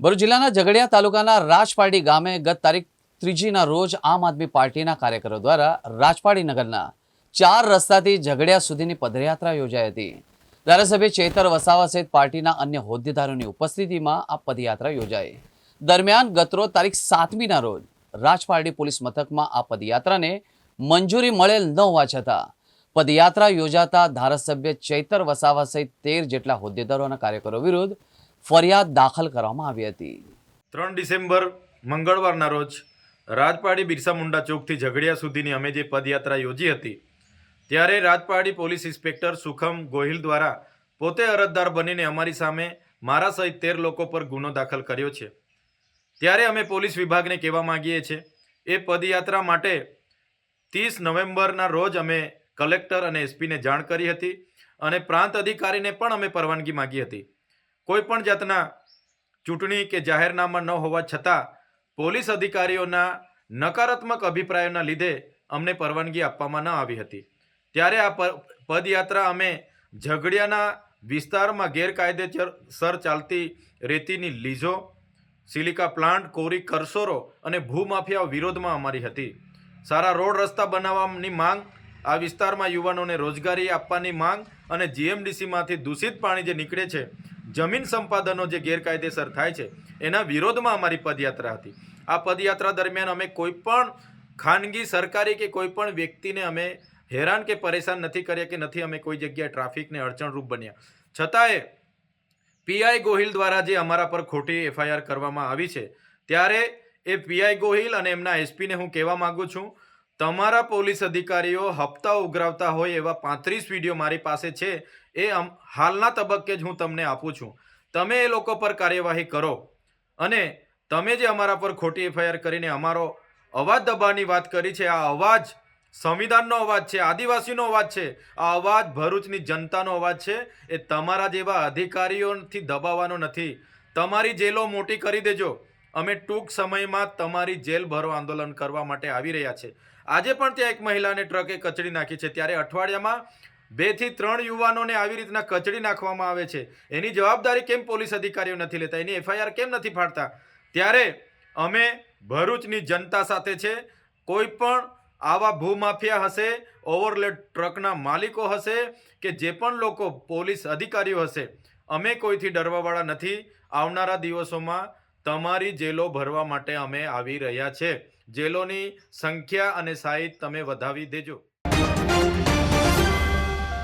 ભરૂચ જિલ્લાના ઝઘડિયા તાલુકાના રાજપાડી ગામે ગત તારીખ ત્રીજીના રોજ આમ આદમી પાર્ટીના કાર્યકરો દ્વારા રાજપાડી નગરના ચાર રસ્તાથી ઝઘડિયા સુધીની પદયાત્રા યોજાઈ હતી. ધારાસભ્ય ચેતર વસાવા સહિત પાર્ટીના અન્ય હોદ્દેદારોની ઉપસ્થિતિમાં આ પદયાત્રા યોજાઈ. દરમિયાન ગતરો તારીખ સાતમીના રોજ રાજપારડી પોલીસ મથકમાં આ પદયાત્રાને મંજૂરી મળેલ ન હોવા છતાં પદયાત્રા યોજાતા ધારાસભ્ય ચૈતર વસાવા સહિત તેર જેટલા હોદ્દેદારોના કાર્યકરો વિરુદ્ધ ફરિયાદ દાખલ કરવામાં આવી હતી. ત્રણ ડિસેમ્બર, મંગળવારના રોજ રાજપાડી બિરસા મુંડા ચોકથી ઝઘડિયા સુધીની અમે જે પદયાત્રા યોજી હતી, ત્યારે રાજપાડી પોલીસ ઇન્સ્પેક્ટર સુખમ ગોહિલ દ્વારા પોતે અરજદાર બનીને અમારી સામે મારા સહિત તેર લોકો પર ગુનો દાખલ કર્યો છે. ત્યારે અમે પોલીસ વિભાગને કહેવા માગીએ છીએ, એ પદયાત્રા માટે ત્રીસ નવેમ્બરના રોજ અમે કલેક્ટર અને એસપીને જાણ કરી હતી અને પ્રાંત અધિકારીને પણ અમે પરવાનગી માંગી હતી. કોઈ પણ જાતના ચૂંટણી કે જાહેરનામા ન હોવા છતાં પોલીસ અધિકારીઓના નકારાત્મક અભિપ્રાયોના લીધે અમને પરવાનગી આપવામાં ન આવી હતી. ત્યારે આ પદયાત્રા અમે ઝઘડિયાના વિસ્તારમાં ગેરકાયદેસર ચાલતી રેતીની લીઝો, સિલિકા પ્લાન્ટ, કોરી કરસોરો અને ભૂમાફિયા વિરોધમાં અમારી હતી. સારા રોડ રસ્તા બનાવવાની માંગ, આ વિસ્તારમાં યુવાનોને રોજગારી આપવાની માંગ અને જીએમડીસીમાંથી દૂષિત પાણી જે નીકળે છે જમીન સંપાદનો જે ગેરકાયદેસર થાય છે, એના વિરોધમાં અમારી પદયાત્રા હતી. આ પદયાત્રા દરમિયાન અમે કોઈ પણ ખાનગી, સરકારી કે કોઈ પણ વ્યક્તિને અમે હેરાન કે પરેશાન નથી કર્યા કે નથી અમે કોઈ જગ્યાએ ટ્રાફિકને અડચણરૂપ બન્યા. છતાંય પીઆઈ ગોહિલ દ્વારા જે અમારા પર ખોટી એફઆઈઆર કરવામાં આવી છે, ત્યારે એ પીઆઈ ગોહિલ અને એમના એસપીને હું કહેવા માગું છું તમારા પોલીસ અધિકારીઓ હપ્તા ઉઘરાવતા હોય એવા પાંત્રીસ વીડિયો મારી પાસે છે, એ હાલના તબક્કે જ હું તમને આપું છું. તમે એ લોકો પર કાર્યવાહી કરો. અને તમે જે અમારા પર ખોટી એફઆઈઆર કરીને અમારો અવાજ દબાવવાની વાત કરી છે, આ અવાજ સંવિધાનનો અવાજ છે, આદિવાસીનો અવાજ છે, આ અવાજ ભરૂચની જનતાનો અવાજ છે, એ તમારા જેવા અધિકારીઓથી દબાવવાનો નથી. તમારી જેલો મોટી કરી દેજો. અમે ટૂંક સમયમાં તમારી જેલ ભરો આંદોલન કરવા માટે આવી રહ્યા છે. આજે પણ ત્યાં એક મહિલાને ટ્રકે કચડી નાખી છે. ત્યારે અઠવાડિયામાં બેથી ત્રણ યુવાનોને આવી રીતના કચડી નાખવામાં આવે છે. એની જવાબદારી કેમ પોલીસ અધિકારીઓ નથી લેતા? એની એફઆઈઆર કેમ નથી ફાડતા? ત્યારે અમે ભરૂચની જનતા સાથે છે. કોઈ પણ આવા ભૂમાફિયા હશે ઓવરલેડ ટ્રકના માલિકો હશે કે જે પણ લોકો પોલીસ અધિકારીઓ હશે, અમે કોઈથી ડરવાવાળા નથી. આવનારા દિવસોમાં તમારી જેલો ભરવા માટે અમે આવી રહ્યા છે. જેલોની સંખ્યા અને સાઈઝ તમે વધાવી દેજો.